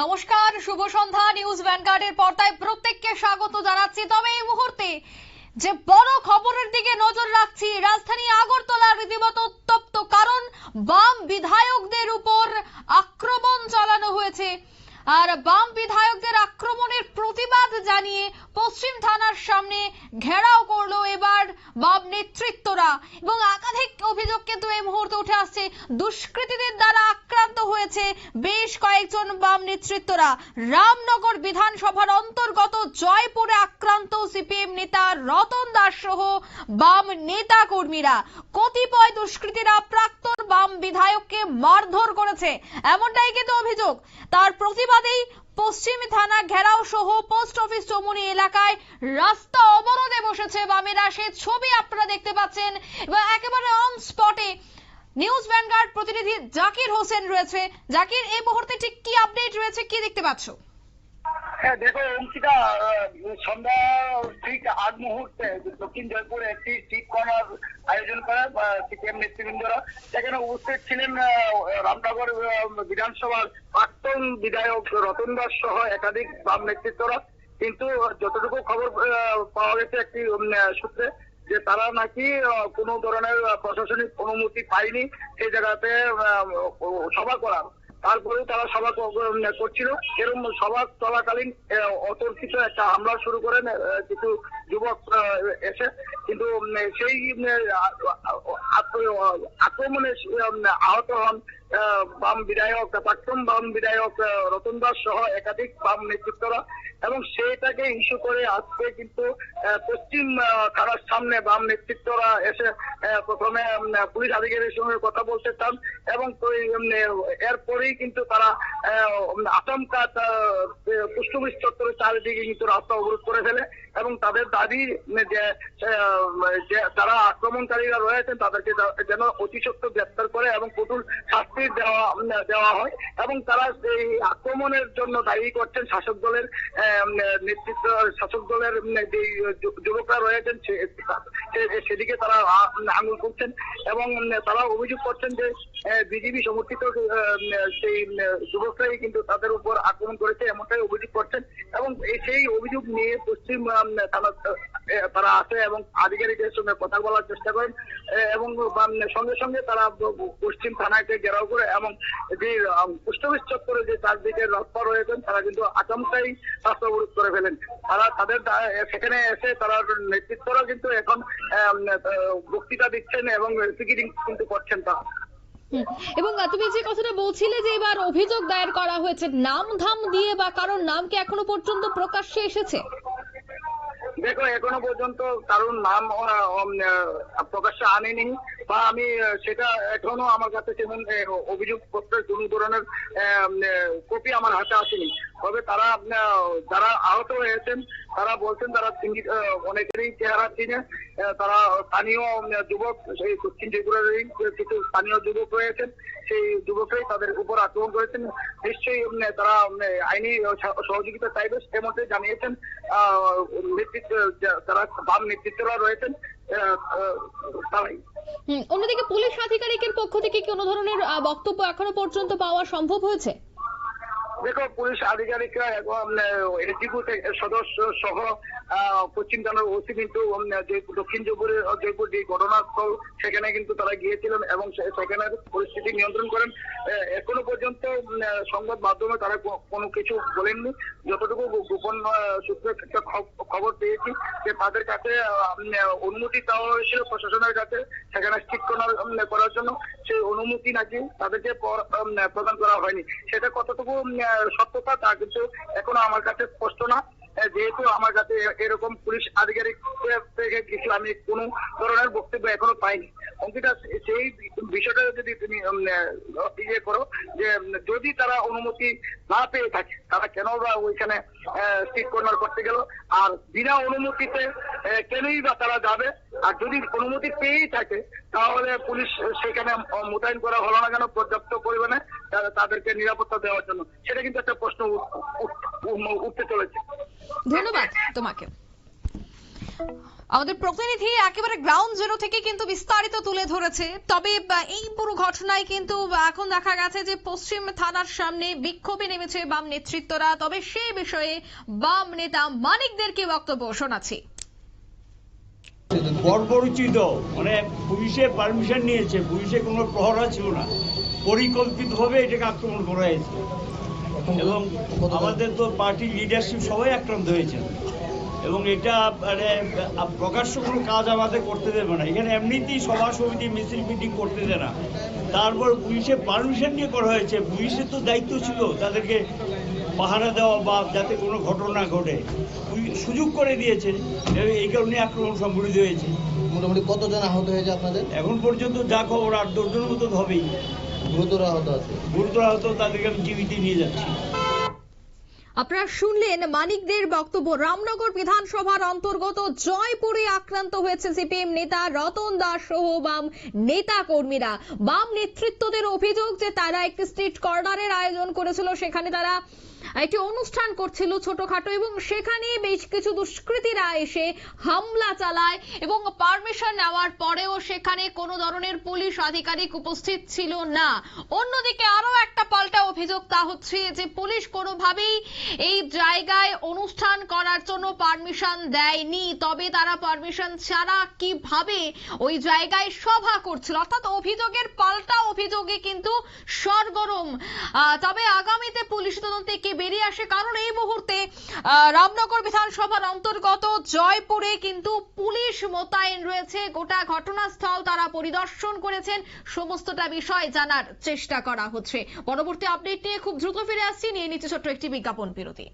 নমস্কার, শুভ সন্ধ্যা, নিউজ ভ্যানগার্ডের পর্দায় প্রত্যেককে স্বাগত জানাচ্ছি। তবে এই মুহূর্তে যে বড় খবরের দিকে নজর রাখছি, রাজধানী আগরতলা রীতিমতো উত্তপ্ত কারণ, বাম বিধায়কদের উপর আক্রমণ চালানো হয়েছে। আর বাম বিধায়কদের আক্রমণের প্রতিবাদ জানিয়ে পশ্চিম থানার সামনে ঘেরাও করল এবার বাম নেতৃত্বরা। এবং একাধিক অভিযোগ কিন্তু এই মুহূর্তে উঠে আসছে। দুষ্কৃতীদের দ্বারা আক্রান্ত হয়েছে বেশ কয়েকজন বাম নেতৃত্বরা। রামনগর বিধানসভার অন্তর্গত জয়পুরে আক্রান্ত সিপিএম নেতা রতন দাস সহ বাম নেতা কর্মীরা কতিপয় দুষ্কৃতীরা প্রাক্তন বাম বিধায়ককে মারধর করেছে। এমনটাই কিন্তু অভিযোগ। তার প্রতিবাদেই পশ্চিম থানা ঘেরাও সহ পোস্ট অফিস চমুনি এলাকায় রাস্তা অবরোধে বসেছে বামেরা। সে ছবি আপনারা দেখতে পাচ্ছেন। এবং একেবারে অন স্পটে নিউজ ভ্যানগার্ড প্রতিনিধি জাকির হোসেন রয়েছে। জাকির, এই মুহূর্তে ঠিক কি আপডেট রয়েছে, কি দেখতে পাচ্ছ? হ্যাঁ দেখো অঙ্কিতা সন্ধ্যা ঠিক আগ মুহূর্তে দক্ষিণ জয়পুরে একটি টিপ কর্নার আয়োজন করে সিপিএম নেতৃবৃন্দরা, সেখানে উপস্থিত ছিলেন রামনগর বিধানসভার প্রাক্তন বিধায়ক রতন দাস সহ একাধিক বাম নেতৃত্বরা। কিন্তু যতটুকু খবর পাওয়া গেছে একটি সূত্রে, যে তারা নাকি কোনো ধরনের প্রশাসনিক অনুমতি পায়নি সেই জায়গাতে সভা করার। তারপরেও তারা সভা করছিল। এরকম সভা চলাকালীন অতর্কিত একটা হামলা শুরু করেন কিছু যুবক এসে, কিন্তু সেই আক্রমণে আহত হন বাম বিধায়ক, প্রাক্তন বাম বিধায়ক রতন দাস সহ একাধিক বাম নেতৃত্বরা। এবং সেটাকে ইস্যু করে আজকে কিন্তু পশ্চিম থানার সামনে বাম নেতৃত্বরা এসে প্রথমে পুলিশ আধিকারিকের সঙ্গে কথা বলতে চান। এবং এরপরেই কিন্তু তারা তা- পুষ্পবিশ চত্বরের চারিদিকে কিন্তু রাস্তা অবরোধ করে ফেলে। এবং তাদের দাবি যে তারা আক্রমণকারীরা রয়েছেন, তাদেরকে যেন অতি সত্য গ্রেপ্তার করে এবং কঠোর শাস্তি দেওয়া দেওয়া হয় এবং তারা এই আক্রমণের জন্য দায়ী করছেন শাসক দলের নেতৃত্ব, শাসক দলের যে যুবকরা রয়েছেন সেদিকে তারা আঙুল করছেন এবং তারা অভিযোগ করছেন যে বিজেপি সমর্থিত সেই যুবকরাই কিন্তু তাদের উপর আক্রমণ করেছে, এমনটাই অভিযোগ করছেন এবং সেই অভিযোগ নিয়ে পশ্চিম থানা তারা আসে এবং আধিকারিকদের সঙ্গে কথা বলার চেষ্টা করেন। এবং সঙ্গে সঙ্গে তারা পশ্চিম থানাকে ঘেরাও করে এবং যে অফিস চত্বরে যে চারদিকে রাস্তা রয়েছেন তারা কিন্তু আচমকাই রাস্তা অবরোধ করে ফেলেন। তারা তাদের সেখানে এসে তারা নেতৃত্বরা কিন্তু এখন বক্তৃতা দিচ্ছেন এবং পিকেটিং কিন্তু করছেন তারা। এবং তুমি যে কথাটা বলছিলে যে এবার অভিযোগ দায়ের করা হয়েছে নাম ধাম দিয়ে বা কারোর নাম কি এখনও পর্যন্ত প্রকাশ্যে এসেছে? দেখো, এখনও পর্যন্ত কারুর নাম প্রকাশ্যে আনেনি বা আমি সেটা এখনও আমার কাছে তেমন অভিযোগ পত্রের কোনো ধরনের কপি আমার হাতে আসেনি। তবে তারা যারা আহত হয়েছেন, তারা বলছেন তারা অনেকেরই চেহারা চিনে। তারা স্থানীয় যুবক, সেই দক্ষিণ ত্রিপুরারই কিছু স্থানীয় যুবক রয়েছেন। সেই যুবকরাই তাদের উপর আক্রমণ করেছেন। নিশ্চয়ই তারা আইনি সহযোগিতা চাইবে সে মতে জানিয়েছেন। নেতৃত্ব যারা বাম নেতৃত্বরা রয়েছেন। তারাই। অন্যদিকে পুলিশ আধিকারিকের পক্ষ থেকে কোনো ধরনের বক্তব্য এখনও পর্যন্ত পাওয়া সম্ভব হয়েছে? দেখো, পুলিশ আধিকারিকরা এবং এসডিপি সদস্য সহ পশ্চিম থানার ওসি কিন্তু দক্ষিণ জয়পুরে জয়পুর যে ঘটনাস্থল, সেখানে কিন্তু তারা গিয়েছিলেন এবং সেখানে পরিস্থিতি নিয়ন্ত্রণ করেন। এখনও পর্যন্ত সংবাদ মাধ্যমে তারা কোনো কিছু বলেননি। যতটুকু গোপন সূত্রে খবর পেয়েছি যে তাদের কাছে অনুমতি চাওয়া হয়েছিল প্রশাসনের কাছে, সেখানে ঠিক করার জন্য। সেই অনুমতি নাকি তাদেরকে প্রদান করা হয়নি। সেটা কতটুকু সত্যতা তা কিন্তু এখনও আমার কাছে স্পষ্ট না আহ, যেহেতু আমার কাছে এ- এরকম পুলিশ আধিকারিক থেকে কিছু আমি কোনো ধরনের বক্তব্য এখনও পাইনি। অঙ্কিতা, সেই বিষয়টা যদি তুমি ইয়ে করো যে, যদি তারা অনুমতি না পেয়ে থাকে, তারা কেন বা ওইখানে স্ট্রিট কর্নার করতে গেল? আর বিনা অনুমতিতে কেনই বা তারা যাবে? আর যদি অনুমতি পেয়েই থাকে, তাহলে পুলিশ সেখানে মোতায়েন করা হলো না কেন? পর্যাপ্ত পরিমাণে তাদেরকে নিরাপত্তা দেওয়ার জন্য। সেটা কিন্তু একটা প্রশ্ন উঠ- উঠ- উঠতে চলেছে। ধন্যবাদ তোমাকে। আমাদের প্রতিনিধি একেবারে গ্রাউন্ড জিরো থেকে কিন্তু বিস্তারিত তুলে ধরেছে। তবে এই পুরো ঘটনায় কিন্তু এখন দেখা গেছে যে পশ্চিম থানার সামনে বিক্ষোভে নেমেছে বাম নেতৃত্বরা। তবে সেই বিষয়ে বাম নেতা মানিকদেরকে বক্তব্য শোনাচ্ছি। বর্বরচিত মানে পুলিশের পারমিশন নিয়েছে। পুলিশে কোনো প্রহরা ছিল না। পরিকল্পিতভাবে এটাকে আক্রমণ করা হয়েছে। এবং আমাদের তো পার্টির লিডারশিপ সবাই আক্রান্ত হয়েছে। এবং এটা মানে প্রকাশ্য কোনো কাজ আমাদের করতে দেবে না। এখানে এমনিতেই সভা সমিতি মিছিল মিটিং করতে দেয় না। তারপর পুলিশের পারমিশন নিয়ে করা হয়েছে। পুলিশের তো দায়িত্ব ছিল তাদেরকে পাহারা দেওয়া বা যাতে কোনো ঘটনা ঘটে। সুযোগ করে দিয়েছে। এই কারণে আক্রমণ সংঘটিত হয়েছে। মোটামুটি কতজন আহত হয়েছে আপনাদের? এখন পর্যন্ত যা খবর আট দশজনের মতো হবেই। গুরুতর আহত আছে। গুরুতর আহত তাদেরকে আমি জীবিত নিয়ে যাচ্ছি। আপনারা শুনলেন মানিকদের বক্তব্য। রামনগর বিধানসভার অন্তর্গত জয়পুরে আক্রান্ত হয়েছে সিপিএম নেতা রতন দাস সহ বাম নেতা কর্মীরা বাম নেতৃত্বদের অভিযোগ যে তারা একটি স্ট্রিট কর্নারের আয়োজন করেছিল সেখানে তারা একটি অনুষ্ঠান করছিল ছোটখাটো এবং সেখানে বেশ কিছু দুষ্কৃতীরা এসে হামলা চালায় এবং পারমিশন নেওয়ার পরেও সেখানে কোনো ধরনের পুলিশ আধিকারিক উপস্থিত ছিল না। অন্যদিকে আরও একটা পাল্টা অভিযোগ তা হচ্ছে যে পুলিশ কোনোভাবেই এই জায়গায় অনুষ্ঠান করার জন্য পারমিশন দেয়নি, তবে তারা পারমিশন ছাড়া কীভাবে ওই জায়গায় সভা করছিল? অর্থাৎ অভিযোগের পাল্টা অভিযোগে কিন্তু সরগরম। তবে আগামীতে পুলিশ তদন্তে কে বেরিয়ে আসে কারণ এই মুহূর্তে রামনগর বিধানসভার অন্তর্গত জয়পুরে কিন্তু পুলিশ মোতায়েন রয়েছে। গোটা ঘটনাস্থল তারা পরিদর্শন করেছেন। সমস্তটা বিষয় জানার চেষ্টা করা হচ্ছে। পরবর্তী আপডেট নিয়ে খুব দ্রুত ফিরে আসছি। নিয়ে নিচ্ছে ছোট্ট একটি বিজ্ঞাপন বিরতি।